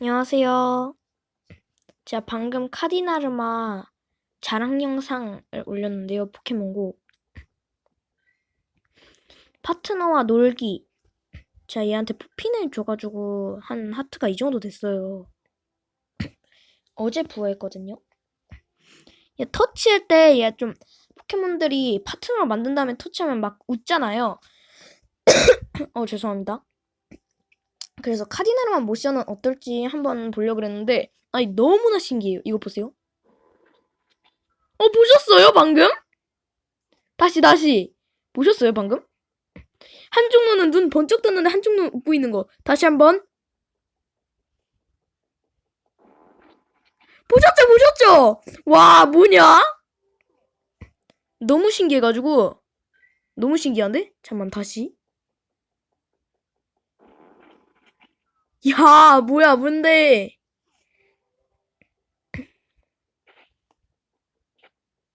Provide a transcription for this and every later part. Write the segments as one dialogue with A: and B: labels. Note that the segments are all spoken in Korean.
A: 안녕하세요. 제가 방금 카디나르마 자랑 영상을 올렸는데요. 포켓몬고. 파트너와 놀기. 제가 얘한테 포핀을 줘가지고 한 하트가 이 정도 됐어요. 어제 부화했거든요. 얘 터치할 때 얘 좀 포켓몬들이 파트너를 만든 다음에 터치하면 막 웃잖아요. 어 죄송합니다. 그래서 카디나르마 모션은 어떨지 한번 보려고 그랬는데 아니 너무나 신기해요. 이거 보세요. 어 보셨어요 방금? 다시 다시 보셨어요 방금? 한쪽 눈은 눈 번쩍 떴는데 한쪽 눈 웃고 있는 거 다시 한번 보셨죠 보셨죠? 와 뭐냐? 너무 신기해가지고 너무 신기한데? 잠만 다시 야, 뭐야, 뭔데?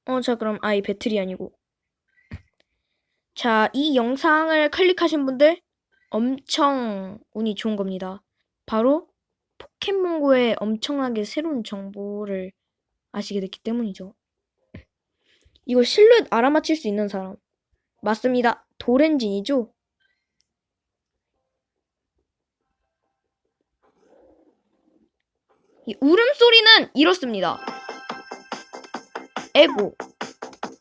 A: 어, 자, 그럼, 아이, 배틀이 아니고. 자, 이 영상을 클릭하신 분들 엄청 운이 좋은 겁니다. 바로 포켓몬고의 엄청나게 새로운 정보를 아시게 됐기 때문이죠. 이거 실루엣 알아맞힐 수 있는 사람. 맞습니다. 도렌진이죠? 울음소리는 이렇습니다. 에고.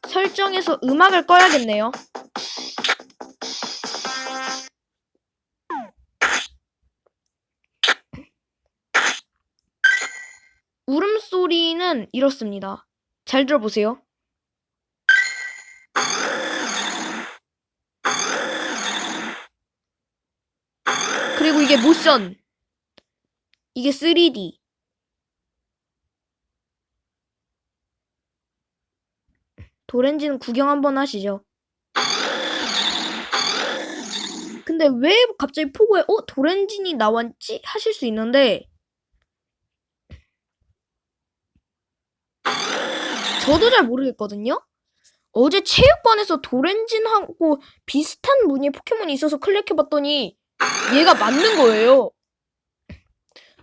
A: 설정에서 음악을 꺼야겠네요. 울음소리는 이렇습니다. 잘 들어보세요. 그리고 이게 모션. 이게 3D. 도렌지는 구경 한번 하시죠. 근데 왜 갑자기 포고에 어 도렌진이 나왔지 하실 수 있는데 저도 잘 모르겠거든요. 어제 체육관에서 도렌진하고 비슷한 무늬의 포켓몬이 있어서 클릭해봤더니 얘가 맞는 거예요.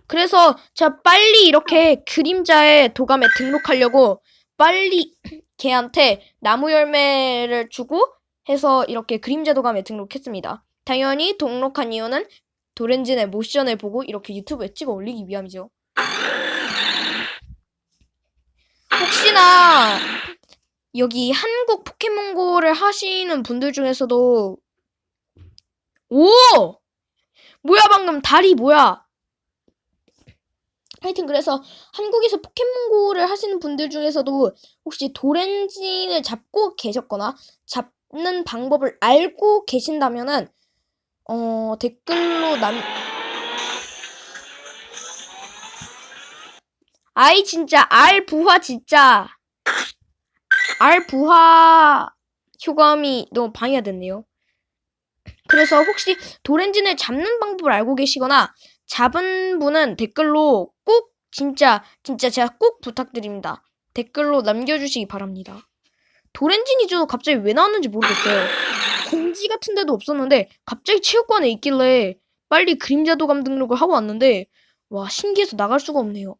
A: 그래서 제가 빨리 이렇게 그림자의 도감에 등록하려고 빨리 걔한테 나무 열매를 주고 해서 이렇게 그림자 도감에 등록했습니다. 당연히 등록한 이유는 도렌진의 모션을 보고 이렇게 유튜브에 찍어 올리기 위함이죠. 혹시나 여기 한국 포켓몬고를 하시는 분들 중에서도 오! 뭐야 방금 다리 뭐야? 하여튼 그래서 한국에서 포켓몬고를 하시는 분들 중에서도 혹시 도렌진을 잡고 계셨거나 잡는 방법을 알고 계신다면은 어 댓글로 남 아이 진짜 알 부화 진짜 알 부화 효과음이 너무 방해가 됐네요. 그래서 혹시 도렌진을 잡는 방법을 알고 계시거나 잡은 분은 댓글로 꼭 진짜 진짜 제가 꼭 부탁드립니다. 댓글로 남겨주시기 바랍니다. 도렌진이죠 갑자기 왜 나왔는지 모르겠어요. 공지 같은 데도 없었는데 갑자기 체육관에 있길래 빨리 그림자 도감 등록을 하고 왔는데 와 신기해서 나갈 수가 없네요.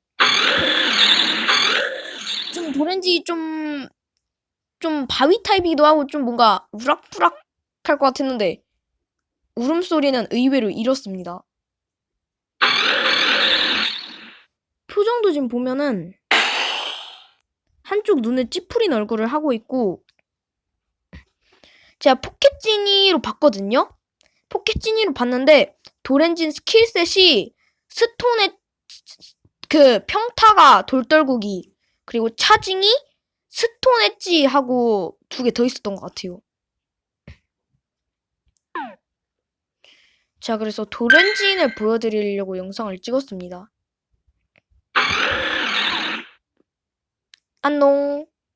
A: 좀 도렌지 좀, 좀 바위 타입이기도 하고 좀 뭔가 우락부락 할 것 같았는데 울음소리는 의외로 이렇습니다. 표정도 지금 보면은 한쪽 눈에 찌푸린 얼굴을 하고 있고 제가 포켓지니로 봤거든요. 포켓지니로 봤는데 도렌진 스킬셋이 스톤의 그 평타가 돌떨구기 그리고 차징이 스톤 엣지 하고 두 개 더 있었던 것 같아요. 자, 그래서 도렌진을 보여드리려고 영상을 찍었습니다. 안녕.